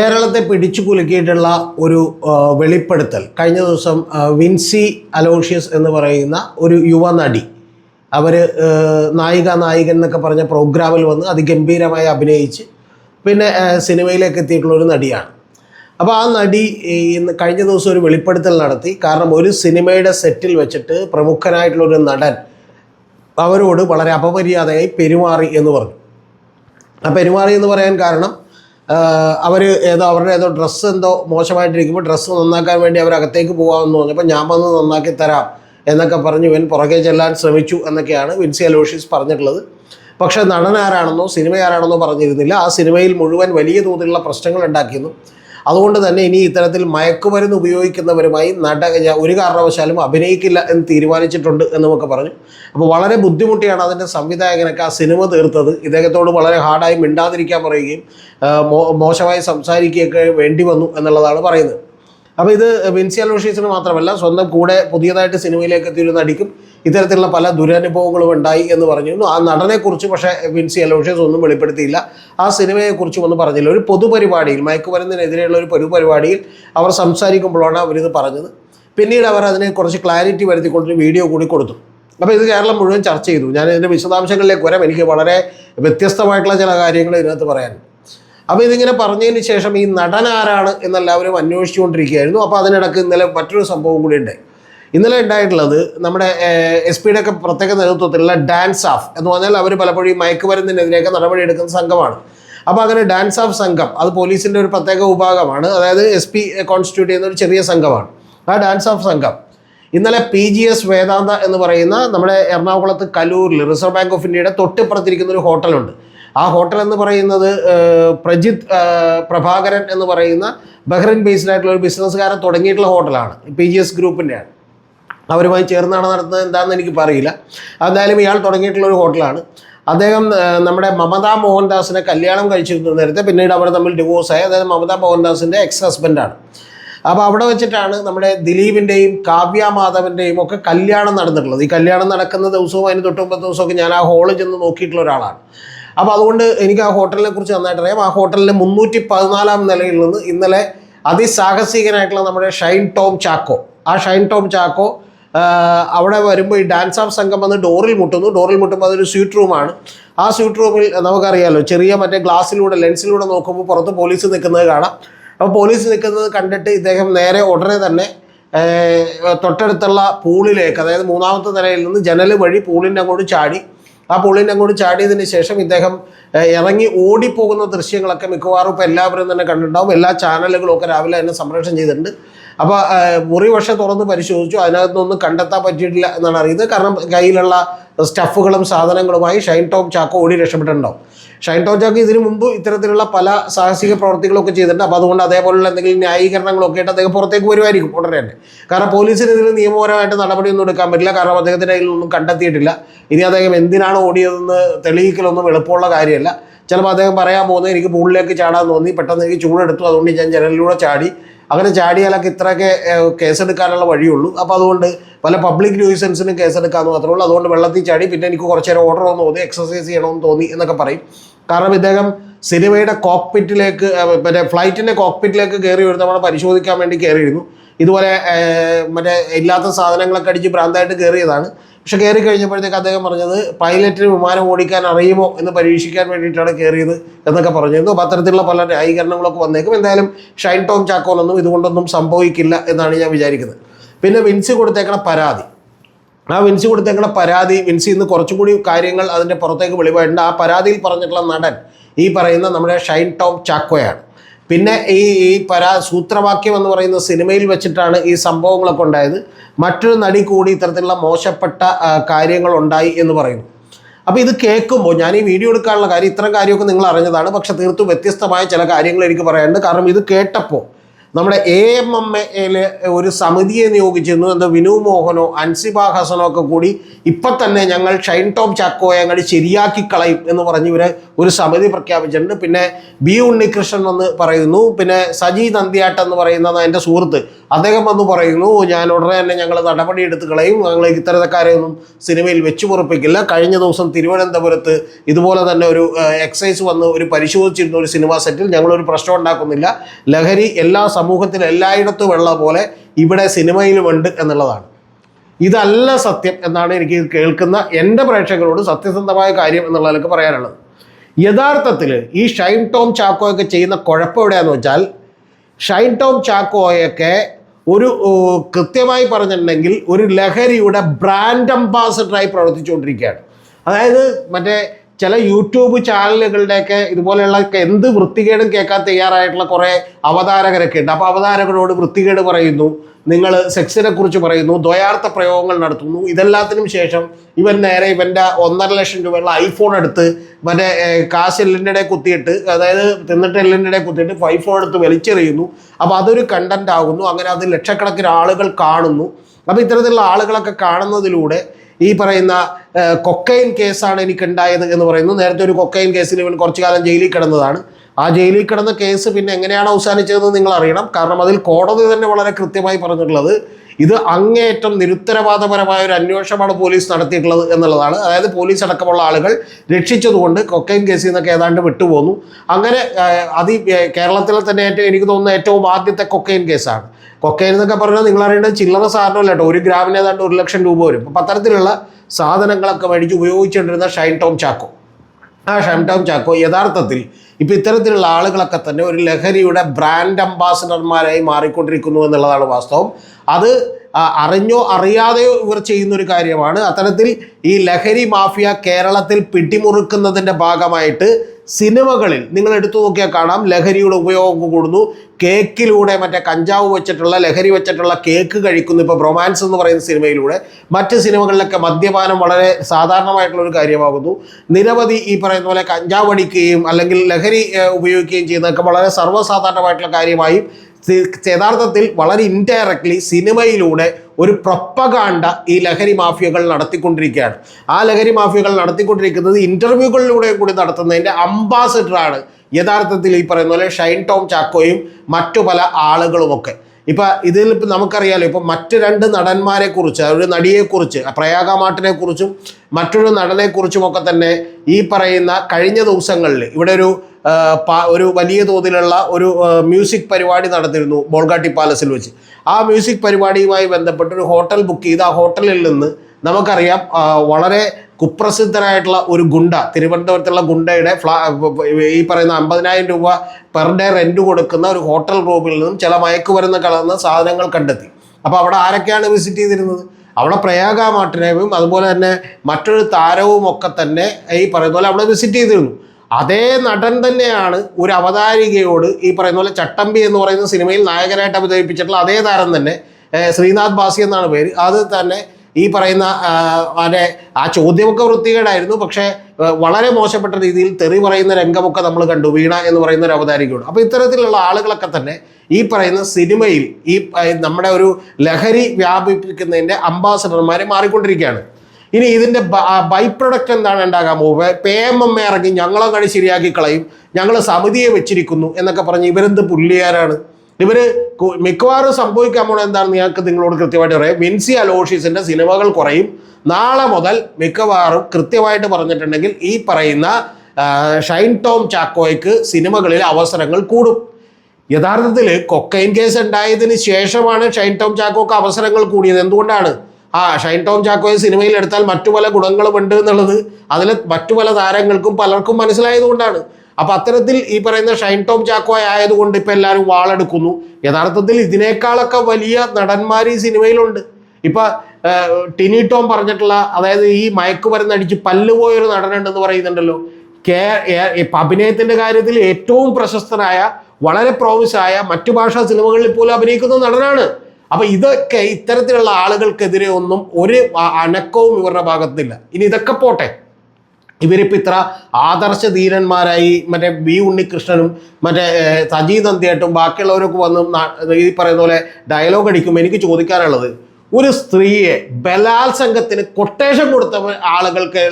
കേരളത്തെ പിടിച്ചു കുലുക്കിയിട്ടുള്ള ഒരു വെളിപ്പെടുത്തൽ. കഴിഞ്ഞ ദിവസം വിൻസി അലോഷ്യസ് എന്ന് പറയുന്ന ഒരു യുവനടി അവർ നായിക നായകൻ എന്നൊക്കെ പറഞ്ഞ പ്രോഗ്രാമിൽ വന്ന് അതിഗംഭീരമായി അഭിനയിച്ച് പിന്നെ സിനിമയിലേക്ക് എത്തിയിട്ടുള്ള ഒരു നടിയാണ്. അപ്പോൾ ആ നടി ഇന്ന് കഴിഞ്ഞ ദിവസം ഒരു വെളിപ്പെടുത്തൽ നടത്തി. കാരണം ഒരു സിനിമയുടെ സെറ്റിൽ വെച്ചിട്ട് പ്രമുഖനായിട്ടുള്ള ഒരു നടൻ അവരോട് വളരെ അപമര്യാദയായി പെരുമാറി എന്ന് പറഞ്ഞു. ആ പെരുമാറി എന്ന് പറയാൻ കാരണം അവർ ഏതോ അവരുടെ ഏതോ ഡ്രസ്സ് എന്തോ മോശമായിട്ടിരിക്കുമ്പോൾ ഡ്രസ്സ് നന്നാക്കാൻ വേണ്ടി അവർ അകത്തേക്ക് പോകാമെന്ന് പറഞ്ഞപ്പോൾ ഞാൻ വന്ന് നന്നാക്കി തരാം എന്നൊക്കെ പറഞ്ഞ് ഇവൻ പുറകെ ചെല്ലാൻ ശ്രമിച്ചു എന്നൊക്കെയാണ് വിൻസി അലോഷ്യസ് പറഞ്ഞിട്ടുള്ളത്. പക്ഷേ നടൻ ആരാണെന്നോ സിനിമ ആരാണെന്നോ പറഞ്ഞിരുന്നില്ല. ആ സിനിമയിൽ മുഴുവൻ വലിയ തോതിലുള്ള പ്രശ്നങ്ങൾ ഉണ്ടാക്കിയിരുന്നു. അതുകൊണ്ട് തന്നെ ഇനി ഇത്തരത്തിൽ മയക്കുമരുന്ന് ഉപയോഗിക്കുന്നവരുമായി നട ഒരു കാരണവശാലും അഭിനയിക്കില്ല എന്ന് തീരുമാനിച്ചിട്ടുണ്ട് എന്നുമൊക്കെ പറഞ്ഞു. അപ്പോൾ വളരെ ബുദ്ധിമുട്ടിയാണ് അതിന്റെ സംവിധായകനൊക്കെ ആ സിനിമ തീർത്തത്. ഇദ്ദേഹത്തോട് വളരെ ഹാർഡായി മിണ്ടാതിരിക്കാൻ പറയുകയും മോശമായി സംസാരിക്കുകയൊക്കെ വേണ്ടി വന്നു എന്നുള്ളതാണ് പറയുന്നത്. അപ്പോൾ ഇത് വിൻസി അലോഷ്യസിന് മാത്രമല്ല സ്വന്തം കൂടെ പുതിയതായിട്ട് സിനിമയിലേക്ക് എത്തിയൊരു നടിക്കും ഇത്തരത്തിലുള്ള പല ദുരനുഭവങ്ങളും ഉണ്ടായി എന്ന് പറഞ്ഞിരുന്നു. ആ നടനെ കുറിച്ച് പക്ഷേ വിൻസി അലോഷ്യസ് ഒന്നും വെളിപ്പെടുത്തിയില്ല. ആ സിനിമയെ സിനിമയെക്കുറിച്ചും ഒന്നും പറഞ്ഞില്ല. ഒരു പൊതുപരിപാടിയിൽ മയക്കുമരുന്നിനെതിരെയുള്ള ഒരു പൊതുപരിപാടിയിൽ അവർ സംസാരിക്കുമ്പോഴാണ് അവരിത് പറഞ്ഞത്. പിന്നീട് അവർ അതിനെ കുറച്ച് ക്ലാരിറ്റി വരുത്തിക്കൊണ്ടൊരു വീഡിയോ കൂടി കൊടുത്തു. അപ്പോൾ ഇത് കേരളം മുഴുവൻ ചർച്ച ചെയ്തു. ഞാൻ ഇതിന്റെ വിശദാംശങ്ങളിലേക്ക് വരാം. എനിക്ക് വളരെ വ്യത്യസ്തമായിട്ടുള്ള ചില കാര്യങ്ങൾ ഇതിനകത്ത് പറയാനുണ്ട്. അപ്പോൾ ഇതിങ്ങനെ പറഞ്ഞതിന് ശേഷം ഈ നടൻ ആരാണ് എന്നെല്ലാവരും അന്വേഷിച്ചുകൊണ്ടിരിക്കുകയായിരുന്നു. അപ്പോൾ അതിനിടക്ക് ഇന്നലെ മറ്റൊരു സംഭവം കൂടി ഉണ്ട് ഇന്നലെ ഉണ്ടായിട്ടുള്ളത് നമ്മുടെ എസ് പിയുടെ ഒക്കെ പ്രത്യേക നേതൃത്വത്തിലുള്ള ഡാൻസ് ഓഫ് എന്ന് പറഞ്ഞാൽ അവർ പലപ്പോഴും മയക്കുമരുന്നിനെതിരെയൊക്കെ നടപടിയെടുക്കുന്ന സംഘമാണ്. അപ്പോൾ അങ്ങനെ ഡാൻസ് ഓഫ് സംഘം അത് പോലീസിന്റെ ഒരു പ്രത്യേക വിഭാഗമാണ്. അതായത് എസ് പി കോൺസ്റ്റിറ്റ്യൂട്ട് ചെയ്യുന്ന ഒരു ചെറിയ സംഘമാണ്. ആ ഡാൻസ് ഓഫ് സംഘം. ഇന്നലെ പി ജി എസ് വേദാന്ത എന്ന് പറയുന്ന നമ്മുടെ എറണാകുളത്ത് കലൂരിൽ റിസർവ് ബാങ്ക് ഓഫ് ഇന്ത്യയുടെ തൊട്ടിപ്പുറത്തിരിക്കുന്ന ഒരു ഹോട്ടലുണ്ട്. ആ ഹോട്ടൽ എന്ന് പറയുന്നത് പ്രജിത് പ്രഭാകരൻ എന്ന് പറയുന്ന ബഹ്റിൻ ബേസ്ഡ് ആയിട്ടുള്ള ഒരു ബിസിനസ്സുകാരൻ തുടങ്ങിയിട്ടുള്ള ഹോട്ടലാണ് പി ജി എസ് ഗ്രൂപ്പിന്റെയാണ്. അവരുമായി ചേർന്നാണ് നടത്തുന്നത് എന്താണെന്ന് എനിക്ക് പറയില്ല എന്തായാലും ഇയാൾ തുടങ്ങിയിട്ടുള്ള ഒരു ഹോട്ടലാണ്. അദ്ദേഹം നമ്മുടെ മമതാ മോഹൻദാസിനെ കല്യാണം കഴിച്ചിരുന്നു നേരത്തെ പിന്നീട് അവർ തമ്മിൽ ഡിവോഴ്സായി അതായത് മമതാ മോഹൻദാസിന്റെ എക്സ് ഹസ്ബൻഡാണ് അപ്പോൾ അവിടെ വെച്ചിട്ടാണ് നമ്മുടെ ദിലീപിന്റെയും കാവ്യ മാധവന്റെയും ഒക്കെ കല്യാണം നടന്നിട്ടുള്ളത്. ഈ കല്യാണം നടക്കുന്ന ദിവസവും അതിന് തൊട്ട് മുമ്പത്തെ ദിവസമൊക്കെ ഞാൻ ആ ഹോളിൽ ചെന്ന് നോക്കിയിട്ടുള്ള ഒരാളാണ്. അപ്പോൾ അതുകൊണ്ട് എനിക്ക് ആ ഹോട്ടലിനെ കുറിച്ച് നന്നായിട്ട് അറിയാം. ആ ഹോട്ടലിലെ മുന്നൂറ്റി പതിനാലാം നിലയിൽ നിന്ന് ഇന്നലെ അതിസാഹസികനായിട്ടുള്ള നമ്മുടെ ഷൈൻ ടോം ചാക്കോ ആ ഷൈൻ ടോം ചാക്കോ അവിടെ വരുമ്പോൾ ഈ ഡാൻസ് ഓഫ് സംഘം വന്ന് ഡോറിൽ മുട്ടുന്നു. ഡോറിൽ മുട്ടുമ്പോൾ അതൊരു സ്വീറ്റ് റൂമാണ്. ആ സ്വീറ്റ് റൂമിൽ നമുക്കറിയാലോ ചെറിയ മറ്റേ ഗ്ലാസ്സിലൂടെ ലെൻസിലൂടെ നോക്കുമ്പോൾ പുറത്ത് പോലീസ് നിൽക്കുന്നത് കാണാം. അപ്പോൾ പോലീസ് നിൽക്കുന്നത് കണ്ടിട്ട് ഇദ്ദേഹം നേരെ ഉടനെ തന്നെ തൊട്ടടുത്തുള്ള പൂളിലേക്ക് അതായത് മൂന്നാമത്തെ നിലയിൽ നിന്ന് ജനൽ വഴി പൂളിന്റെ അങ്ങോട്ട് ചാടി ആ പുള്ളിനെ അങ്ങോട്ട് ചാടിയതിന് ശേഷം ഇദ്ദേഹം ഇറങ്ങി ഓടിപ്പോകുന്ന ദൃശ്യങ്ങളൊക്കെ മിക്കവാറും ഇപ്പോൾ എല്ലാവരും തന്നെ കണ്ടിട്ടുണ്ടാവും. എല്ലാ ചാനലുകളും ഒക്കെ രാവിലെ തന്നെ സംപ്രേഷണം ചെയ്തിട്ടുണ്ട്. അപ്പോൾ പക്ഷെ തുറന്ന് പരിശോധിച്ചു. അതിനകത്തൊന്നും കണ്ടെത്താൻ പറ്റിയിട്ടില്ല എന്നാണ് അറിയുന്നത്. കാരണം കയ്യിലുള്ള സ്റ്റഫുകളും സാധനങ്ങളുമായി ഷൈൻ ടോം ചാക്കോ ഓടി രക്ഷപ്പെട്ടിട്ടുണ്ടാവും. ഷൈൻ ടോം ചാക്കോ ഇതിനു മുമ്പ് ഇത്തരത്തിലുള്ള പല സാഹസിക പ്രവർത്തികളൊക്കെ ചെയ്തിട്ടുണ്ട്. അപ്പോൾ അതുകൊണ്ട് അതേപോലുള്ള എന്തെങ്കിലും ന്യായീകരണങ്ങളൊക്കെ ആയിട്ട് അദ്ദേഹം പുറത്തേക്ക് വരുമായിരിക്കും ഉടനെ തന്നെ. കാരണം പോലീസിന് ഇതിന് നിയമപരമായിട്ട് നടപടിയൊന്നും എടുക്കാൻ പറ്റില്ല. കാരണം അദ്ദേഹത്തിന്റെ കയ്യിലൊന്നും കണ്ടെത്തിയിട്ടില്ല. ഇനി അദ്ദേഹം എന്തിനാണ് ഓടിയതെന്ന് തെളിയിക്കലൊന്നും എളുപ്പമുള്ള കാര്യമല്ല. ചിലപ്പോൾ അദ്ദേഹം പറയാൻ പോകുന്നത് എനിക്ക് പൂളിലേക്ക് ചാടാൻ തോന്നി പെട്ടെന്ന് എനിക്ക് ചൂടെടുത്തു. അതുകൊണ്ട് ഞാൻ ജനലിലൂടെ ചാടി അങ്ങനെ ചാടിയാലൊക്കെ ഇത്രയൊക്കെ കേസെടുക്കാനുള്ള വഴിയുള്ളൂ. അപ്പോൾ അതുകൊണ്ട് പല പബ്ലിക് ന്യൂസൻസിനും കേസെടുക്കാമെന്ന് മാത്രമേ ഉള്ളൂ. അതുകൊണ്ട് വെള്ളത്തിൽ ചാടി പിന്നെ എനിക്ക് കുറച്ച് നേരം ഒന്ന് തോന്നി എക്സസൈസ് ചെയ്യണമെന്ന് തോന്നി എന്നൊക്കെ പറയും. കാരണം ഇദ്ദേഹം സിനിമയുടെ കോക്പിറ്റിലേക്ക് മറ്റേ ഫ്ലൈറ്റിന്റെ കോക്പിറ്റിലേക്ക് കയറി വരുന്ന നമ്മൾ പരിശോധിക്കാൻ വേണ്ടി കയറിയിരുന്നു ഇതുപോലെ മറ്റേ ഇല്ലാത്ത സാധനങ്ങളൊക്കെ അടിച്ച് ഭ്രാന്തായിട്ട് കയറിയതാണ് പക്ഷെ കയറി കഴിഞ്ഞപ്പോഴത്തേക്ക് അദ്ദേഹം പറഞ്ഞത് പൈലറ്റിന് വിമാനം ഓടിക്കാൻ അറിയുമോ എന്ന് പരീക്ഷിക്കാൻ വേണ്ടിയിട്ടാണ് കയറിയത് എന്നൊക്കെ പറഞ്ഞിരുന്നു. അപ്പോൾ അത്തരത്തിലുള്ള പല ന്യായീകരണങ്ങളൊക്കെ വന്നേക്കും. എന്തായാലും ഷൈൻ ടോം ചാക്കോലൊന്നും ഇതുകൊണ്ടൊന്നും സംഭവിക്കില്ല എന്നാണ് ഞാൻ വിചാരിക്കുന്നത്. പിന്നെ വിൻസി കൊടുത്തേക്കണ പരാതി. ആ വിൻസി കൊടുത്തേക്കണ പരാതി വിൻസി ഇന്ന് കുറച്ചും കൂടി കാര്യങ്ങൾ അതിന്റെ പുറത്തേക്ക് വെളിവായിട്ടുണ്ട്. ആ പരാതിയിൽ പറഞ്ഞിട്ടുള്ള നടൻ ഈ പറയുന്ന നമ്മുടെ ഷൈൻ ടോം ചാക്കോയാണ്. പിന്നെ ഈ ഈ പരാ സൂത്രവാക്യം എന്ന് പറയുന്ന സിനിമയിൽ വെച്ചിട്ടാണ് ഈ സംഭവങ്ങളൊക്കെ ഉണ്ടായത്. മറ്റൊരു നടി കൂടി ഇത്തരത്തിലുള്ള മോശപ്പെട്ട കാര്യങ്ങൾ ഉണ്ടായി എന്ന് പറയുന്നു. അപ്പോൾ ഇത് കേൾക്കുമ്പോൾ ഞാൻ ഈ വീഡിയോ എടുക്കാനുള്ള കാര്യം ഇത്തരം കാര്യമൊക്കെ നിങ്ങൾ അറിഞ്ഞതാണ്. പക്ഷേ തീർത്തും വ്യത്യസ്തമായ ചില കാര്യങ്ങൾ എനിക്ക് പറയാനുണ്ട്. കാരണം ഇത് കേട്ടപ്പോൾ നമ്മുടെ എ എം എം എയിലെ ഒരു സമിതിയെ നിയോഗിച്ചിരുന്നു. എന്താ വിനു മോഹനോ അൻസിബ ഹസനോ ഒക്കെ കൂടി ഇപ്പം തന്നെ ഞങ്ങൾ ഷൈൻ ടോം ചാക്കോയെ ഞങ്ങൾ ശരിയാക്കി കളയും എന്ന് പറഞ്ഞ് ഇവരെ ഒരു സമിതി പ്രഖ്യാപിച്ചിട്ടുണ്ട്. പിന്നെ ബി ഉണ്ണികൃഷ്ണൻ എന്ന് പറയുന്നു. പിന്നെ സജി നന്ദിയാട്ട് എന്ന് പറയുന്നത് എന്റെ സുഹൃത്ത്. അദ്ദേഹം വന്ന് പറയുന്നു ഞാൻ ഉടനെ തന്നെ ഞങ്ങൾ നടപടി എടുത്ത് കളയും. ഞങ്ങൾ ഇത്തരത്തക്കാരെയൊന്നും സിനിമയിൽ വെച്ചു പൊറപ്പിക്കില്ല. കഴിഞ്ഞ ദിവസം തിരുവനന്തപുരത്ത് ഇതുപോലെ തന്നെ ഒരു എക്സൈസ് വന്ന് ഒരു പരിശോധിച്ചിരുന്ന ഒരു സിനിമാ സെറ്റിൽ ഞങ്ങളൊരു പ്രശ്നം ഉണ്ടാക്കുന്നില്ല. ലഹരി എല്ലാ സമൂഹത്തിലും എല്ലായിടത്തും ഉള്ള പോലെ ഇവിടെ സിനിമയിലുമുണ്ട് എന്നുള്ളതാണ്. ഇതല്ല സത്യം എന്നാണ് എനിക്ക് കേൾക്കുന്ന എന്റെ പ്രേക്ഷകരോട് സത്യസന്ധമായ കാര്യം എന്നുള്ള നിലയ്ക്ക് പറയാനുള്ളത്. യഥാർത്ഥത്തിൽ ഈ ഷൈൻ ടോം ചാക്കോയൊക്കെ ചെയ്യുന്ന കുഴപ്പം എവിടെയാണെന്ന് വെച്ചാൽ ഷൈൻ ടോം ചാക്കോയൊക്കെ ഒരു കൃത്യമായി പറഞ്ഞിട്ടുണ്ടെങ്കിൽ ഒരു ലഹരിയുടെ ബ്രാൻഡ് അംബാസഡറായി പ്രവർത്തിച്ചുകൊണ്ടിരിക്കുകയാണ്. അതായത് മറ്റേ ചില യൂട്യൂബ് ചാനലുകളുടെയൊക്കെ ഇതുപോലെയുള്ള എന്ത് വൃത്തികേടും കേൾക്കാൻ തയ്യാറായിട്ടുള്ള കുറേ അവതാരകരൊക്കെ ഉണ്ട്. അപ്പോൾ അവതാരകരോട് വൃത്തികേട് പറയുന്നു നിങ്ങൾ സെക്സിനെ കുറിച്ച് പറയുന്നു ദ്വയാർത്ഥ പ്രയോഗങ്ങൾ നടത്തുന്നു. ഇതെല്ലാത്തിനും ശേഷം ഇവൻ നേരെ ഇവന്റെ ഒന്നര ലക്ഷം രൂപയുള്ള ഐഫോൺ എടുത്ത് മറ്റേ കാശ് എല്ലിന്റെ ഇടയിൽ കുത്തിയിട്ട് അതായത് തിന്നിട്ട് എല്ലിന്റെ ഇടയിൽ കുത്തിയിട്ട് ഐഫോൺ എടുത്ത് വലിച്ചെറിയുന്നു. അപ്പോൾ അതൊരു കണ്ടന്റ് ആകുന്നു. അങ്ങനെ അത് ലക്ഷക്കണക്കിന് ആളുകൾ കാണുന്നു. അപ്പോൾ ഇത്തരത്തിലുള്ള ആളുകളൊക്കെ കാണുന്നതിലൂടെ ഈ പറയുന്ന കൊക്കൈൻ കേസാണ് എനിക്ക് ഉണ്ടായത് എന്ന് പറയുന്നു. നേരത്തെ ഒരു കൊക്കൈൻ കേസിൽ ഇവൻ കുറച്ചു കാലം ജയിലിൽ കിടന്നതാണ്. ആ ജയിലിൽ കിടന്ന കേസ് പിന്നെ എങ്ങനെയാണ് അവസാനിച്ചതെന്ന് നിങ്ങൾ അറിയണം. കാരണം അതിൽ കോടതി തന്നെ വളരെ കൃത്യമായി പറഞ്ഞിട്ടുള്ളത് ഇത് അങ്ങേയറ്റം നിരുത്തരവാദപരമായ ഒരു അന്വേഷണമാണ് പോലീസ് നടത്തിയിട്ടുള്ളത് എന്നുള്ളതാണ്. അതായത് പോലീസ് അടക്കമുള്ള ആളുകൾ രക്ഷിച്ചതുകൊണ്ട് കൊക്കൈൻ കേസിൽ നിന്നൊക്കെ ഏതാണ്ട് വിട്ടുപോന്നു. അങ്ങനെ അതി കേരളത്തിലെ തന്നെ ഏറ്റവും എനിക്ക് തോന്നുന്ന ഏറ്റവും ആദ്യത്തെ കൊക്കൈൻ കേസാണ്. കൊക്കൈൻ എന്നൊക്കെ പറഞ്ഞാൽ നിങ്ങൾ അറിയേണ്ടത് ചില്ലറ സാധനമല്ല കേട്ടോ. ഒരു ഗ്രാമിന് ഏതാണ്ട് ഒരു ലക്ഷം രൂപ വരും. അപ്പം അത്തരത്തിലുള്ള സാധനങ്ങളൊക്കെ മേടിച്ച് ഉപയോഗിച്ചുകൊണ്ടിരുന്ന ഷൈൻ ടോം ചാക്കോ. ആ ഷൈൻ ടോം ചാക്കോ യഥാർത്ഥത്തിൽ ഇപ്പം ഇത്തരത്തിലുള്ള ആളുകളൊക്കെ തന്നെ ഒരു ലഹരിയുടെ ബ്രാൻഡ് അംബാസഡർമാരായി മാറിക്കൊണ്ടിരിക്കുന്നു എന്നുള്ളതാണ് വാസ്തവം. അത് അറിഞ്ഞോ അറിയാതെയോ ഇവർ ചെയ്യുന്ന ഒരു കാര്യമാണ്. അത്തരത്തിൽ ഈ ലഹരി മാഫിയ കേരളത്തിൽ പിടിമുറുക്കുന്നതിന്റെ ഭാഗമായിട്ട് സിനിമകളിൽ നിങ്ങൾ എടുത്തു നോക്കിയാൽ കാണാം. ലഹരിയുടെ ഉപയോഗം കൂടുന്നു. കേക്കിലൂടെ മറ്റേ കഞ്ചാവ് വെച്ചിട്ടുള്ള ലഹരി വെച്ചിട്ടുള്ള കേക്ക് കഴിക്കുന്നു ഇപ്പോൾ റൊമാൻസ് എന്ന് പറയുന്ന സിനിമയിലൂടെ. മറ്റ് സിനിമകളിലൊക്കെ മദ്യപാനം വളരെ സാധാരണമായിട്ടുള്ള ഒരു കാര്യമാകുന്നു. നിരവധി ഈ പറയുന്ന പോലെ കഞ്ചാവ് അടിക്കുകയും അല്ലെങ്കിൽ ലഹരി ഉപയോഗിക്കുകയും ചെയ്യുന്നതൊക്കെ വളരെ സർവസാധാരണമായിട്ടുള്ള കാര്യമായും യഥാർത്ഥത്തിൽ വളരെ ഇൻഡയറക്ട്ലി സിനിമയിലൂടെ ഒരു പ്രൊപ്പകാണ്ട ഈ ലഹരി മാഫിയകൾ നടത്തിക്കൊണ്ടിരിക്കുകയാണ്. ആ ലഹരി മാഫിയകൾ നടത്തിക്കൊണ്ടിരിക്കുന്നത് ഇന്റർവ്യൂകളിലൂടെ കൂടി നടത്തുന്നതിന്റെ അംബാസഡറാണ് യഥാർത്ഥത്തിൽ ഈ പറയുന്ന പോലെ ഷൈൻ ടോം ചാക്കോയും മറ്റു പല ആളുകളുമൊക്കെ. ഇപ്പൊ ഇതിൽ ഇപ്പം നമുക്കറിയാലോ ഇപ്പൊ മറ്റു രണ്ട് നടന്മാരെ കുറിച്ച് ഒരു നടിയെക്കുറിച്ച് പ്രയാഗ മാട്ടിനെ കുറിച്ചും മറ്റൊരു നടനെ കുറിച്ചും ഒക്കെ തന്നെ ഈ പറയുന്ന കഴിഞ്ഞ ദിവസങ്ങളിൽ ഇവിടെ ഒരു ഒരു വലിയ തോതിലുള്ള ഒരു മ്യൂസിക് പരിപാടി നടത്തിയിരുന്നു ബോൾഗാട്ടി പാലസിൽ വെച്ച്. ആ മ്യൂസിക് പരിപാടിയുമായി ബന്ധപ്പെട്ട് ഒരു ഹോട്ടൽ ബുക്ക് ചെയ്ത് ആ ഹോട്ടലിൽ നിന്ന് നമുക്കറിയാം വളരെ കുപ്രസിദ്ധനായിട്ടുള്ള ഒരു ഗുണ്ട തിരുവനന്തപുരത്തുള്ള ഗുണ്ടയുടെ ഫ്ലാ ഈ പറയുന്ന അമ്പതിനായിരം രൂപ പെർ ഡേ റെന്റ് കൊടുക്കുന്ന ഒരു ഹോട്ടൽ റൂമിൽ നിന്നും ചില മയക്കുമരുന്ന് കലർന്ന സാധനങ്ങൾ കണ്ടെത്തി. അപ്പോൾ അവിടെ ആരൊക്കെയാണ് വിസിറ്റ് ചെയ്തിരുന്നത്? അവിടെ പ്രയാഗ മാട്ടിനെയും അതുപോലെ തന്നെ മറ്റൊരു താരവും ഒക്കെ തന്നെ ഈ പറയുന്ന പോലെ അവിടെ വിസിറ്റ് ചെയ്തിരുന്നു. അതേ നടൻ തന്നെയാണ് ഒരു അവതാരികയോട് ഈ പറയുന്ന പോലെ ചട്ടമ്പി എന്ന് പറയുന്ന സിനിമയിൽ നായകനായിട്ട് അവതരിപ്പിച്ചിട്ടുള്ള അതേ താരം തന്നെ ശ്രീനാഥ് ബാസി എന്നാണ് പേര്. അത് തന്നെ ഈ പറയുന്ന അവരെ ആ ചോദ്യമൊക്കെ വൃത്തികേടായിരുന്നു. പക്ഷേ വളരെ മോശപ്പെട്ട രീതിയിൽ തെറി പറയുന്ന രംഗമൊക്കെ നമ്മൾ കണ്ടു. വീണ എന്ന് പറയുന്ന ഒരു അവതാരികയുണ്ട് അപ്പോൾ ഇത്തരത്തിലുള്ള ആളുകളൊക്കെ തന്നെ ഈ പറയുന്ന സിനിമയിൽ ഈ നമ്മുടെ ഒരു ലഹരി വ്യാപിപ്പിക്കുന്നതിന്റെ അംബാസഡർമാരെ മാറിക്കൊണ്ടിരിക്കുകയാണ്. ഇനി ഇതിന്റെ ബൈ പ്രൊഡക്റ്റ് എന്താണ് ഉണ്ടാകാൻ പോകുക പേമം ഇറങ്ങി ഞങ്ങളെ കഴി ശരിയാക്കി കളയും. ഞങ്ങൾ സമിതിയെ വെച്ചിരിക്കുന്നു എന്നൊക്കെ പറഞ്ഞ് ഇവരെന്ത് പുള്ളിയാരാണ്? ഇവർ മിക്കവാറും സംഭവിക്കാൻ പോണത് എന്താണെന്ന് ഞങ്ങൾക്ക് നിങ്ങളോട് കൃത്യമായിട്ട് പറയാം. വിൻസി അലോഷ്യസിന്റെ സിനിമകൾ കുറയും. നാളെ മുതൽ മിക്കവാറും കൃത്യമായിട്ട് പറഞ്ഞിട്ടുണ്ടെങ്കിൽ ഈ പറയുന്ന ഷൈൻ ടോം ചാക്കോയ്ക്ക് സിനിമകളിൽ അവസരങ്ങൾ കൂടും. യഥാർത്ഥത്തിൽ കൊക്കൈൻ കേസ് ഉണ്ടായതിന് ശേഷമാണ് ഷൈൻ ടോം ചാക്കോക്ക് അവസരങ്ങൾ കൂടിയത്. എന്തുകൊണ്ടാണ്? ആ ഷൈൻ ടോം ചാക്കോയെ സിനിമയിൽ എടുത്താൽ മറ്റു പല ഗുണങ്ങളും ഉണ്ട് എന്നുള്ളത്. അതിൽ മറ്റു പല താരങ്ങൾക്കും പലർക്കും മനസ്സിലായതുകൊണ്ടാണ്. അപ്പൊ അത്തരത്തിൽ ഈ പറയുന്ന ഷൈൻ ടോം ചാക്കോ ആയതുകൊണ്ട് ഇപ്പൊ എല്ലാവരും വാളെടുക്കുന്നു. യഥാർത്ഥത്തിൽ ഇതിനേക്കാളൊക്കെ വലിയ നടന്മാർ ഈ സിനിമയിലുണ്ട്. ഇപ്പൊ ടിനി ടോം പറഞ്ഞിട്ടുള്ള അതായത് ഈ മയക്കുമരുന്ന് അടിച്ച് പല്ലുപോയൊരു നടനുണ്ടെന്ന് പറയുന്നുണ്ടല്ലോ. കേ അഭിനയത്തിന്റെ കാര്യത്തിൽ ഏറ്റവും പ്രശസ്തനായ വളരെ പ്രോമിസ് ആയ മറ്റു ഭാഷാ സിനിമകളിൽ പോലും അഭിനയിക്കുന്ന നടനാണ്. അപ്പൊ ഇതൊക്കെ ഇത്തരത്തിലുള്ള ആളുകൾക്കെതിരെ ഒന്നും ഒരു അനക്കവും ഇവരുടെ ഭാഗത്തില്ല. ഇനി ഇതൊക്കെ പോട്ടെ. ഇവരിപ്പോൾ ഇത്ര ആദർശ ധീരന്മാരായി മറ്റേ ബി ഉണ്ണികൃഷ്ണനും മറ്റേ സജി നന്ദിയായിട്ടും ബാക്കിയുള്ളവരൊക്കെ വന്ന് ഈ പറയുന്ന പോലെ ഡയലോഗ് അടിക്കുമ്പോൾ എനിക്ക് ചോദിക്കാനുള്ളത് ഒരു സ്ത്രീയെ ബലാത്സംഗത്തിന് കൊട്ടേഷൻ കൊടുത്ത ആളുകൾക്ക്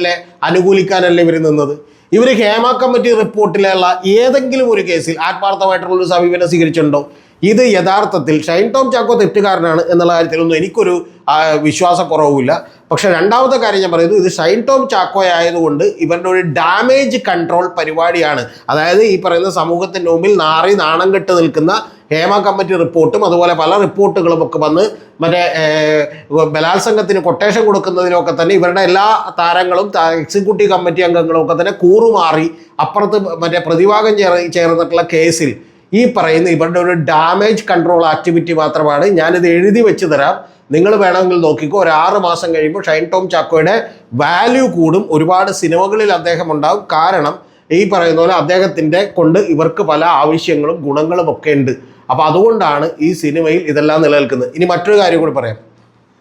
അനുകൂലിക്കാനല്ലേ ഇവർ നിന്നത്? ഇവർ ഹേമ കമ്മിറ്റി റിപ്പോർട്ടിലുള്ള ഏതെങ്കിലും ഒരു കേസിൽ ആത്മാർത്ഥമായിട്ടുള്ള ഒരു സമീപനം സ്വീകരിച്ചിട്ടുണ്ടോ? ഇത് യഥാർത്ഥത്തിൽ ഷൈൻ ടോം ചാക്കോ തെറ്റുകാരനാണ് എന്നുള്ള കാര്യത്തിലൊന്നും എനിക്കൊരു വിശ്വാസക്കുറവുമില്ല. പക്ഷേ രണ്ടാമത്തെ കാര്യം ഞാൻ പറയുന്നത് ഇത് ഷൈൻ ടോം ചാക്കോ ആയതുകൊണ്ട് ഇവരുടെ ഒരു ഡാമേജ് കൺട്രോൾ പരിപാടിയാണ്. അതായത് ഈ പറയുന്ന സമൂഹത്തിന്റെ മുമ്പിൽ നാറി നാണം കെട്ട് നിൽക്കുന്ന ഹേമ കമ്മിറ്റി റിപ്പോർട്ടും അതുപോലെ പല റിപ്പോർട്ടുകളും ഒക്കെ വന്ന് മറ്റേ ബലാത്സംഗത്തിന് കൊട്ടേഷൻ കൊടുക്കുന്നതിനൊക്കെ തന്നെ ഇവരുടെ എല്ലാ താരങ്ങളും എക്സിക്യൂട്ടീവ് കമ്മിറ്റി അംഗങ്ങളും ഒക്കെ തന്നെ കൂറുമാറി അപ്പുറത്ത് മറ്റേ പ്രതിഭാഗം ചേർ ചേർന്നിട്ടുള്ള കേസിൽ ഈ പറയുന്ന ഇവരുടെ ഒരു ഡാമേജ് കൺട്രോൾ ആക്ടിവിറ്റി മാത്രമാണ്. ഞാനിത് എഴുതി വെച്ച് തരാം നിങ്ങൾ വേണമെങ്കിൽ നോക്കിക്കോ ഒരു ആറ് മാസം കഴിയുമ്പോൾ ഷൈൻ ടോം ചാക്കോയുടെ വാല്യൂ കൂടും. ഒരുപാട് സിനിമകളിൽ അദ്ദേഹം ഉണ്ടാവും. കാരണം ഈ പറയുന്ന പോലെ അദ്ദേഹത്തിന്റെ കൊണ്ട് ഇവർക്ക് പല ആവശ്യങ്ങളും ഗുണങ്ങളും ഒക്കെ ഉണ്ട്. അപ്പോൾ അതുകൊണ്ടാണ് ഈ സിനിമയിൽ ഇതെല്ലാം നിലനിൽക്കുന്നത്. ഇനി മറ്റൊരു കാര്യം കൂടി പറയാം.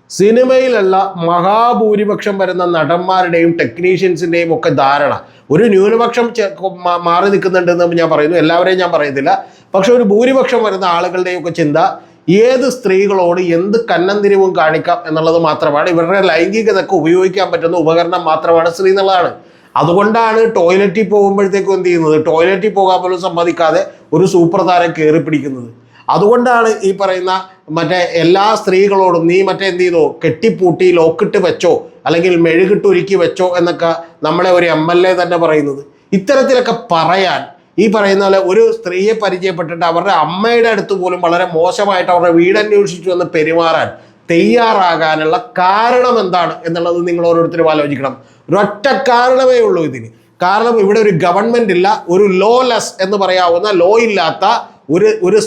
സിനിമയിലുള്ള മഹാഭൂരിപക്ഷം വരുന്ന നടന്മാരുടെയും ടെക്നീഷ്യൻസിന്റെയും ഒക്കെ ധാരണ. ഒരു ന്യൂനപക്ഷം മാറി നിൽക്കുന്നുണ്ടെന്ന് ഞാൻ പറയുന്നു. എല്ലാവരെയും ഞാൻ പറയുന്നില്ല പക്ഷെ ഒരു ഭൂരിപക്ഷം വരുന്ന ആളുകളുടെയും ഒക്കെ ചിന്ത ഏത് സ്ത്രീകളോട് എന്ത് കന്നന്തിരിവും കാണിക്കാം എന്നുള്ളത് മാത്രമാണ്. ഇവരുടെ ലൈംഗികതയ്ക്ക് ഉപയോഗിക്കാൻ പറ്റുന്ന ഉപകരണം മാത്രമാണ് സ്ത്രീ എന്നുള്ളതാണ്. അതുകൊണ്ടാണ് ടോയ്ലറ്റിൽ പോകുമ്പോഴത്തേക്കും എന്ത് ചെയ്യുന്നത്? ടോയ്ലറ്റിൽ പോകാൻ പോലും സമ്മതിക്കാതെ ഒരു സൂപ്പർ താരം കയറി പിടിക്കുന്നത് അതുകൊണ്ടാണ് ഈ പറയുന്ന മറ്റേ എല്ലാ സ്ത്രീകളോടും നീ മറ്റേ എന്ത് ചെയ്തോ? കെട്ടിപ്പൂട്ടി ലോക്കിട്ട് വെച്ചോ അല്ലെങ്കിൽ മെഴുകിട്ട് ഒരുക്കി വെച്ചോ എന്നൊക്കെ നമ്മളെ ഒരു എം എൽ എ തന്നെ പറയുന്നത്. ഇത്തരത്തിലൊക്കെ പറയാൻ ഈ പറയുന്ന പോലെ ഒരു സ്ത്രീയെ പരിചയപ്പെട്ടിട്ട് അവരുടെ അമ്മയുടെ അടുത്ത് പോലും വളരെ മോശമായിട്ട് അവരുടെ വീട് അന്വേഷിച്ചു എന്ന് പെരുമാറാൻ തയ്യാറാകാനുള്ള കാരണം എന്താണ് എന്നുള്ളത് നിങ്ങൾ ഓരോരുത്തരും ആലോചിക്കണം. ഒരൊറ്റ കാരണമേ ഉള്ളൂ ഇതിന്. കാരണം ഇവിടെ ഒരു ഗവൺമെന്റ് ഇല്ല ഒരു ലോ ലെസ് എന്ന് പറയാവുന്ന ലോ ഇല്ലാത്ത ഒരു ഒരു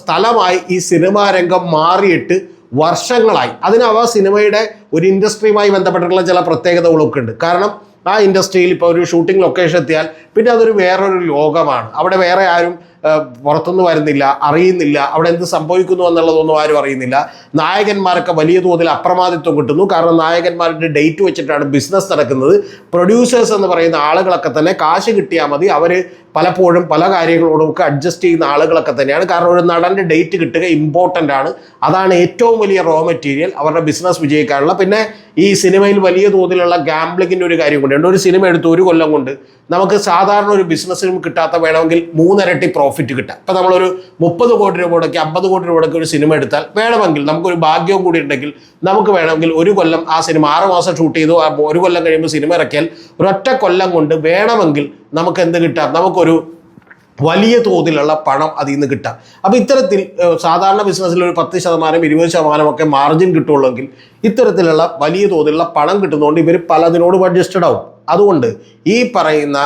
സ്ഥലമായി ഈ സിനിമാ രംഗം മാറിയിട്ട് വർഷങ്ങളായി. അതിനവ സിനിമയുടെ ഒരു ഇൻഡസ്ട്രിയുമായി ബന്ധപ്പെട്ടിട്ടുള്ള ചില പ്രത്യേകതകളൊക്കെ ഉണ്ട് കാരണം ആ ഇൻഡസ്ട്രിയിൽ ഇപ്പോൾ ഒരു ഷൂട്ടിംഗ് ലൊക്കേഷൻ എത്തിയാൽ പിന്നെ അതൊരു വേറൊരു ലോകമാണ്. അവിടെ വേറെ ആരും പുറത്തുനിന്ന് വരുന്നില്ല അറിയുന്നില്ല അവിടെ എന്ത് സംഭവിക്കുന്നു എന്നുള്ളതൊന്നും ആരും അറിയുന്നില്ല. നായകന്മാരൊക്കെ വലിയ തോതിൽ അപ്രമാദിത്വം കിട്ടുന്നു. കാരണം നായകന്മാരുടെ ഡേറ്റ് വെച്ചിട്ടാണ് ബിസിനസ് നടക്കുന്നത്. പ്രൊഡ്യൂസേഴ്സ് എന്ന് പറയുന്ന ആളുകളൊക്കെ തന്നെ കാശ് കിട്ടിയാൽ മതി. അവർ പലപ്പോഴും പല കാര്യങ്ങളോടും ഒക്കെ അഡ്ജസ്റ്റ് ചെയ്യുന്ന ആളുകളൊക്കെ തന്നെയാണ്. കാരണം ഒരു നടന്റെ ഡേറ്റ് കിട്ടുക ഇമ്പോർട്ടന്റ് ആണ്. അതാണ് ഏറ്റവും വലിയ റോ മെറ്റീരിയൽ അവരുടെ ബിസിനസ് വിജയിക്കാനുള്ള. പിന്നെ ഈ സിനിമയിൽ വലിയ തോതിലുള്ള ഗാംബ്ലിങ്ങിന്റെ ഒരു കാര്യം കൂടിയുണ്ട്. ഒരു സിനിമ എടുത്ത് ഒരു കൊല്ലം കൊണ്ട് നമുക്ക് സാധാരണ ഒരു ബിസിനസ്സിനും കിട്ടാത്ത വേണമെങ്കിൽ മൂന്നിരട്ടി പ്രോഫിറ്റ് കിട്ടാം. ഇപ്പം നമ്മളൊരു മുപ്പത് കോടി രൂപ മുടക്കി അമ്പത് കോടി രൂപ മുടക്കി ഒരു സിനിമ എടുത്താൽ വേണമെങ്കിൽ നമുക്കൊരു ഭാഗ്യവും കൂടി ഉണ്ടെങ്കിൽ നമുക്ക് വേണമെങ്കിൽ ഒരു കൊല്ലം ആ സിനിമ ആറ് മാസം ഷൂട്ട് ചെയ്തു ഒരു കൊല്ലം കഴിയുമ്പോൾ സിനിമ ഇറക്കിയാൽ ഒരൊറ്റ കൊല്ലം കൊണ്ട് വേണമെങ്കിൽ നമുക്ക് എന്ത് കിട്ടാം? നമുക്കൊരു വലിയ തോതിലുള്ള പണം അതിൽ നിന്ന് കിട്ടാം. അപ്പോൾ ഇത്തരത്തിൽ സാധാരണ ബിസിനസ്സിൽ ഒരു പത്ത് ശതമാനം ഇരുപത് ശതമാനം ഒക്കെ മാർജിൻ കിട്ടുള്ളെങ്കിൽ ഇത്തരത്തിലുള്ള വലിയ തോതിലുള്ള പണം കിട്ടുന്നതുകൊണ്ട് ഇവർ പലതിനോടും അഡ്ജസ്റ്റഡ് ആവും. അതുകൊണ്ട് ഈ പറയുന്ന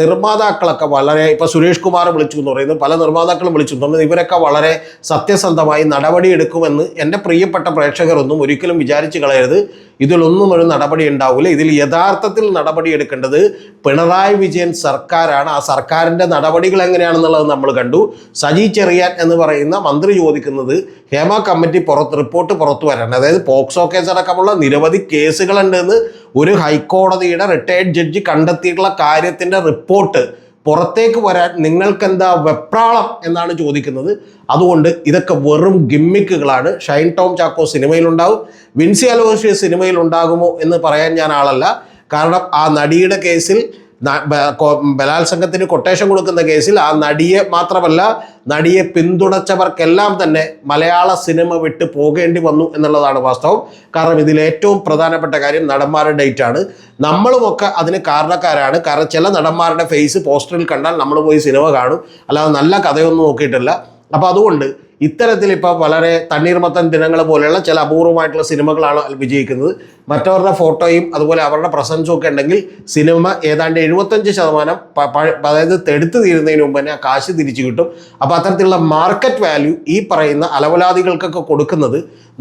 നിർമ്മാതാക്കളൊക്കെ വളരെ ഇപ്പോൾ സുരേഷ് കുമാർ വിളിച്ചു എന്ന് പറയുന്നത് പല നിർമ്മാതാക്കളും വിളിച്ചു. എന്ന് പറയുന്നത് ഇവരൊക്കെ വളരെ സത്യസന്ധമായി നടപടിയെടുക്കുമെന്ന് എന്റെ പ്രിയപ്പെട്ട പ്രേക്ഷകരൊന്നും ഒരിക്കലും വിചാരിച്ചു കളയരുത്. ഇതിലൊന്നും ഒരു നടപടി ഉണ്ടാവില്ല ഇതിൽ യഥാർത്ഥത്തിൽ നടപടി എടുക്കേണ്ടത് പിണറായി വിജയൻ സർക്കാരാണ്. ആ സർക്കാരിന്റെ നടപടികൾ എങ്ങനെയാണെന്നുള്ളത് നമ്മൾ കണ്ടു. സജി ചെറിയാൻ എന്ന് പറയുന്ന മന്ത്രി ചോദിക്കുന്നത് ഹേമ കമ്മിറ്റി പുറത്ത് റിപ്പോർട്ട് പുറത്തു വരണം അതായത് പോക്സോ കേസ് അടക്കമുള്ള നിരവധി കേസുകളുണ്ടെന്ന് ഒരു ഹൈക്കോടതിയുടെ റിട്ടയർഡ് ജഡ്ജി കണ്ടെത്തിയിട്ടുള്ള കാര്യത്തിന്റെ റിപ്പോർട്ട് പുറത്തേക്ക് വരാൻ നിങ്ങൾക്ക് എന്താ വെപ്രാളം എന്നാണ് ചോദിക്കുന്നത്. അതുകൊണ്ട് ഇതൊക്കെ വെറും ഗിമ്മിക്കുകളാണ്. ഷൈൻ ടോം ചാക്കോ സിനിമയിലുണ്ടാവും. വിൻസി അലോഷ്യ സിനിമയിൽ ഉണ്ടാകുമോ എന്ന് പറയാൻ ഞാൻ ആളല്ല. കാരണം ആ നടിയുടെ കേസിൽ ബലാത്സംഗത്തിന് കൊട്ടേഷൻ കൊടുക്കുന്ന കേസിൽ ആ നടിയെ മാത്രമല്ല നടിയെ പിന്തുണച്ചവർക്കെല്ലാം തന്നെ മലയാള സിനിമ വിട്ട് പോകേണ്ടി വന്നു എന്നുള്ളതാണ് വാസ്തവം. കാരണം ഇതിൽ ഏറ്റവും പ്രധാനപ്പെട്ട കാര്യം നടന്മാരുടെ ഡേറ്റ് ആണ്. നമ്മളുമൊക്കെ അതിന് കാരണക്കാരാണ്. കാരണം ചില നടന്മാരുടെ ഫേസ് പോസ്റ്ററിൽ കണ്ടാൽ നമ്മൾ പോയി സിനിമ കാണും. അല്ലാതെ നല്ല കഥയൊന്നും നോക്കിയിട്ടില്ല. അപ്പോൾ അതുകൊണ്ട് ഇത്തരത്തിൽ ഇപ്പോൾ വളരെ തണ്ണീർമത്തൻ ദിനങ്ങൾ പോലെയുള്ള ചില അപൂർവമായിട്ടുള്ള സിനിമകളാണ് വിജയിക്കുന്നത്. മറ്റവരുടെ ഫോട്ടോയും അതുപോലെ അവരുടെ പ്രസൻസും ഒക്കെ ഉണ്ടെങ്കിൽ സിനിമ ഏതാണ്ട് എഴുപത്തഞ്ച് ശതമാനം അതായത് തെടുത്ത് തീരുന്നതിന് മുമ്പ് തന്നെ ആ കാശ് തിരിച്ചു കിട്ടും. അപ്പോൾ അത്തരത്തിലുള്ള മാർക്കറ്റ് വാല്യൂ ഈ പറയുന്ന അലവലാദികൾക്കൊക്കെ കൊടുക്കുന്നത്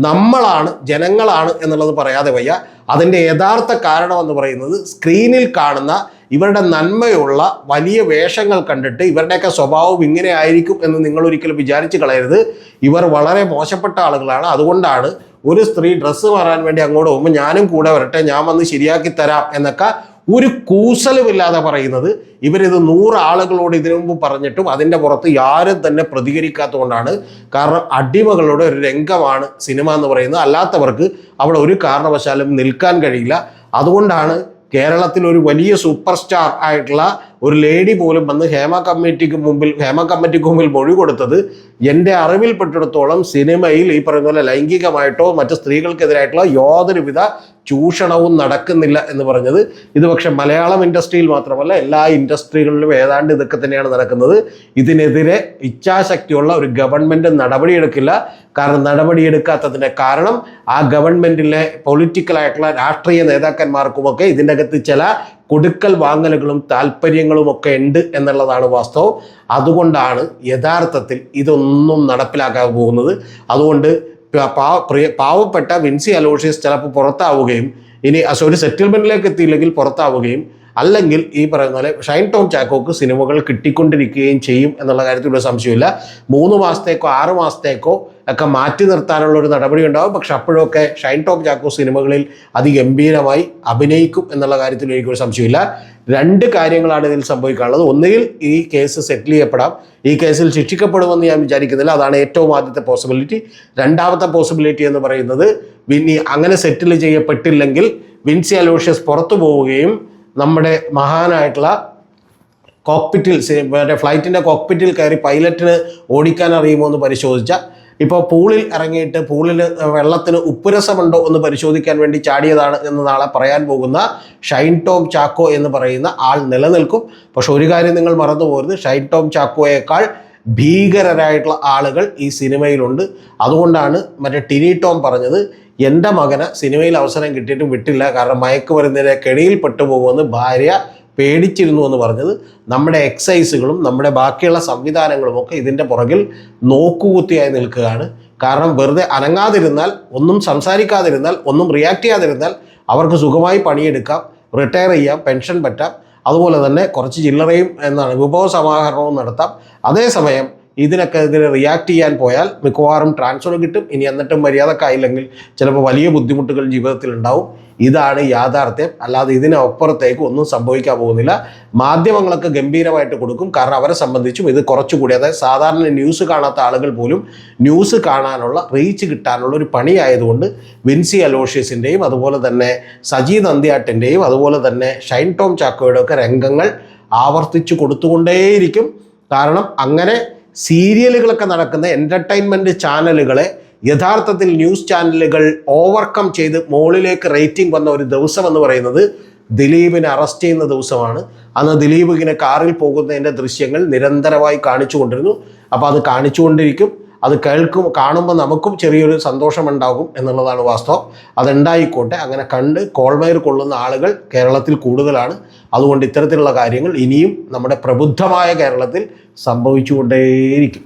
നമ്മളാണ് ജനങ്ങളാണ് എന്നുള്ളത് പറയാതെ വയ്യ. അതിന്റെ യഥാർത്ഥ കാരണം എന്ന് പറയുന്നത് സ്ക്രീനിൽ കാണുന്ന ഇവരുടെ നന്മയുള്ള വലിയ വേഷങ്ങൾ കണ്ടിട്ട് ഇവരുടെയൊക്കെ സ്വഭാവം ഇങ്ങനെ ആയിരിക്കും എന്ന് നിങ്ങൾ ഒരിക്കലും വിചാരിച്ച് കളയരുത്. ഇവർ വളരെ മോശപ്പെട്ട ആളുകളാണ്. അതുകൊണ്ടാണ് ഒരു സ്ത്രീ ഡ്രസ്സ് മാറാൻ വേണ്ടി അങ്ങോട്ട് പോകുമ്പോൾ ഞാനും കൂടെ വരട്ടെ ഞാൻ വന്ന് ശരിയാക്കി തരാം എന്നൊക്കെ ഒരു കൂസലുമില്ലാതെ പറയുന്നത്. ഇവരിത് നൂറ് ആളുകളോട് ഇതിനു മുമ്പ് പറഞ്ഞിട്ടും അതിന്റെ പുറത്ത് ആരും തന്നെ പ്രതികരിക്കാത്തതുകൊണ്ടാണ്. കാരണം അടിമകളുടെ ഒരു രംഗമാണ് സിനിമ എന്ന് പറയുന്നത്. അല്ലാത്തവർക്ക് അവിടെ ഒരു കാരണവശാലും നിൽക്കാൻ കഴിയില്ല. അതുകൊണ്ടാണ് കേരളത്തിൽ ഒരു വലിയ സൂപ്പർ സ്റ്റാർ ആയിട്ടുള്ള ഒരു ലേഡി പോലും വന്ന് ഹേമ കമ്മിറ്റിക്ക് മുമ്പിൽ ഹേമ കമ്മിറ്റിക്ക് മുമ്പിൽ മൊഴി കൊടുത്തത് എന്റെ അറിവിൽപ്പെട്ടിടത്തോളം സിനിമയിൽ ഈ പറയുന്ന പോലെ ലൈംഗികമായിട്ടോ മറ്റ് സ്ത്രീകൾക്കെതിരായിട്ടുള്ള യാതൊരുവിധ ചൂഷണവും നടക്കുന്നില്ല എന്ന് പറഞ്ഞത്. ഇത് പക്ഷെ മലയാളം ഇൻഡസ്ട്രിയിൽ മാത്രമല്ല എല്ലാ ഇൻഡസ്ട്രികളിലും ഏതാണ്ട് ഇതൊക്കെ തന്നെയാണ് നടക്കുന്നത്. ഇതിനെതിരെ ഇച്ഛാശക്തിയുള്ള ഒരു ഗവൺമെന്റ് നടപടിയെടുക്കില്ല. കാരണം നടപടിയെടുക്കാത്തതിന്റെ കാരണം ആ ഗവൺമെന്റിലെ പൊളിറ്റിക്കലായിട്ടുള്ള രാഷ്ട്രീയ നേതാക്കന്മാർക്കുമൊക്കെ ഇതിന്റെ അകത്ത് ചില കൊടുക്കൽ വാങ്ങലുകളും താല്പര്യങ്ങളും ഒക്കെ ഉണ്ട് എന്നുള്ളതാണ് വാസ്തവം. അതുകൊണ്ടാണ് യഥാർത്ഥത്തിൽ ഇതൊന്നും നടപ്പിലാക്കാൻ പോകുന്നത്. അതുകൊണ്ട് പ്രിയ- പാവപ്പെട്ട വിൻസി അലോഷ്യസ് ചിലപ്പോൾ പുറത്താവുകയും ഇനി ഒരു സെറ്റിൽമെന്റിലേക്ക് എത്തിയില്ലെങ്കിൽ പുറത്താവുകയും അല്ലെങ്കിൽ ഈ പറയുന്ന പോലെ ഷൈൻ ടോം ചാക്കോക്ക് സിനിമകൾ കിട്ടിക്കൊണ്ടിരിക്കുകയും ചെയ്യും എന്നുള്ള കാര്യത്തിലൊരു സംശയമില്ല മൂന്ന് മാസത്തേക്കോ ആറ് മാസത്തേക്കോ ഒക്കെ മാറ്റി നിർത്താനുള്ള ഒരു നടപടി ഉണ്ടാവും. പക്ഷെ അപ്പോഴൊക്കെ ഷൈൻ ടോം ചാക്കോ സിനിമകളിൽ അതിഗംഭീരമായി അഭിനയിക്കും എന്നുള്ള കാര്യത്തിൽ എനിക്കൊരു സംശയമില്ല രണ്ട് കാര്യങ്ങളാണ് ഇതിൽ സംഭവിക്കാനുള്ളത്. ഒന്നുകിൽ ഈ കേസ് സെറ്റിൽ ചെയ്യപ്പെടാം. ഈ കേസിൽ ശിക്ഷിക്കപ്പെടുമെന്ന് ഞാൻ വിചാരിക്കുന്നില്ല. അതാണ് ഏറ്റവും ആദ്യത്തെ പോസിബിലിറ്റി രണ്ടാമത്തെ പോസിബിലിറ്റി എന്ന് പറയുന്നത് വിന്നി അങ്ങനെ സെറ്റിൽ ചെയ്യപ്പെട്ടില്ലെങ്കിൽ വിൻസി അലോഷ്യസ് പുറത്തു പോവുകയും നമ്മുടെ മഹാനായിട്ടുള്ള കോക്പിറ്റിൽ മറ്റേ ഫ്ലൈറ്റിന്റെ കോക്പിറ്റിൽ കയറി പൈലറ്റിന് ഓടിക്കാൻ അറിയുമോ എന്ന് പരിശോധിച്ച ഇപ്പോൾ പൂളിൽ ഇറങ്ങിയിട്ട് പൂളിൽ വെള്ളത്തിന് ഉപ്പുരസമുണ്ടോ എന്ന് പരിശോധിക്കാൻ വേണ്ടി ചാടിയതാണ് എന്ന് നാളെ പറയാൻ പോകുന്ന ഷൈൻ ടോം ചാക്കോ എന്ന് പറയുന്ന ആൾ നിലനിൽക്കും. പക്ഷെ ഒരു കാര്യം നിങ്ങൾ മറന്നു പോകരുത് ഷൈൻ ടോം ചാക്കോയേക്കാൾ ഭീകരരായിട്ടുള്ള ആളുകൾ ഈ സിനിമയിലുണ്ട്. അതുകൊണ്ടാണ് മറ്റേ ടിനി ടോം പറഞ്ഞത് എന്റെ മകന് സിനിമയിൽ അവസരം കിട്ടിയിട്ടും വിട്ടില്ല. കാരണം മയക്കുമരുന്നിനെ കെണിയിൽ പെട്ടുപോകുമെന്ന് ഭാര്യ പേടിച്ചിരുന്നു എന്ന് പറഞ്ഞത്. നമ്മുടെ എക്സൈസുകളും നമ്മുടെ ബാക്കിയുള്ള സംവിധാനങ്ങളും ഒക്കെ ഇതിന്റെ പുറകിൽ നോക്കുകുത്തിയായി നിൽക്കുകയാണ്. കാരണം വെറുതെ അനങ്ങാതിരുന്നാൽ ഒന്നും സംസാരിക്കാതിരുന്നാൽ ഒന്നും റിയാക്ട് ചെയ്യാതിരുന്നാൽ അവർക്ക് സുഖമായി പണിയെടുക്കാം റിട്ടയർ ചെയ്യാം പെൻഷൻ പറ്റാം. അതുപോലെ തന്നെ കുറച്ച് ചില്ലറയും എന്താണ് വിഭവ സമാഹരണവും നടത്താം. അതേസമയം ഇതിനൊക്കെ ഇതിന് റിയാക്ട് ചെയ്യാൻ പോയാൽ മിക്കവാറും ട്രാൻസ്ഫർ കിട്ടും. ഇനി എന്നിട്ടും മര്യാദക്കായില്ലെങ്കിൽ ചിലപ്പോൾ വലിയ ബുദ്ധിമുട്ടുകൾ ജീവിതത്തിൽ ഉണ്ടാവും. ഇതാണ് യാഥാർത്ഥ്യം. അല്ലാതെ ഇതിനപ്പുറത്തേക്ക് ഒന്നും സംഭവിക്കാൻ പോകുന്നില്ല. മാധ്യമങ്ങളൊക്കെ ഗംഭീരമായിട്ട് കൊടുക്കും. കാരണം അവരെ സംബന്ധിച്ചും ഇത് കുറച്ചുകൂടി അതായത് സാധാരണ ന്യൂസ് കാണാത്ത ആളുകൾ പോലും ന്യൂസ് കാണാനുള്ള റീച്ച് കിട്ടാനുള്ള ഒരു പണിയായതുകൊണ്ട് വിൻസി അലോഷ്യസിന്റെയും അതുപോലെ തന്നെ സജി നന്ദിയാട്ടിന്റെയും അതുപോലെ തന്നെ ഷൈൻ ടോം ചാക്കോയുടെ ഒക്കെ രംഗങ്ങൾ ആവർത്തിച്ചു കൊടുത്തുകൊണ്ടേയിരിക്കും. കാരണം അങ്ങനെ സീരിയലുകളൊക്കെ നടക്കുന്ന എന്റർടൈൻമെന്റ് ചാനലുകളെ യഥാർത്ഥത്തിൽ ന്യൂസ് ചാനലുകൾ ഓവർകം ചെയ്ത് മുകളിലേക്ക് റേറ്റിംഗ് വന്ന ഒരു ദിവസം എന്ന് പറയുന്നത് ദിലീപിനെ അറസ്റ്റ് ചെയ്യുന്ന ദിവസമാണ്. അന്ന് ദിലീപ് ഇങ്ങനെ കാറിൽ പോകുന്നതിന്റെ ദൃശ്യങ്ങൾ നിരന്തരമായി കാണിച്ചു കൊണ്ടിരുന്നു അപ്പോൾ അത് കാണിച്ചുകൊണ്ടിരിക്കും. അത് കേൾക്കും കാണുമ്പോൾ നമുക്കും ചെറിയൊരു സന്തോഷമുണ്ടാകും എന്നുള്ളതാണ് വാസ്തവം. അതുണ്ടായിക്കോട്ടെ. അങ്ങനെ കണ്ട് കോൾമയർ കൊള്ളുന്ന ആളുകൾ കേരളത്തിൽ കൂടുതലാണ്. അതുകൊണ്ട് ഇത്തരത്തിലുള്ള കാര്യങ്ങൾ ഇനിയും നമ്മുടെ പ്രബുദ്ധമായ കേരളത്തിൽ സംഭവിച്ചുകൊണ്ടേയിരിക്കും.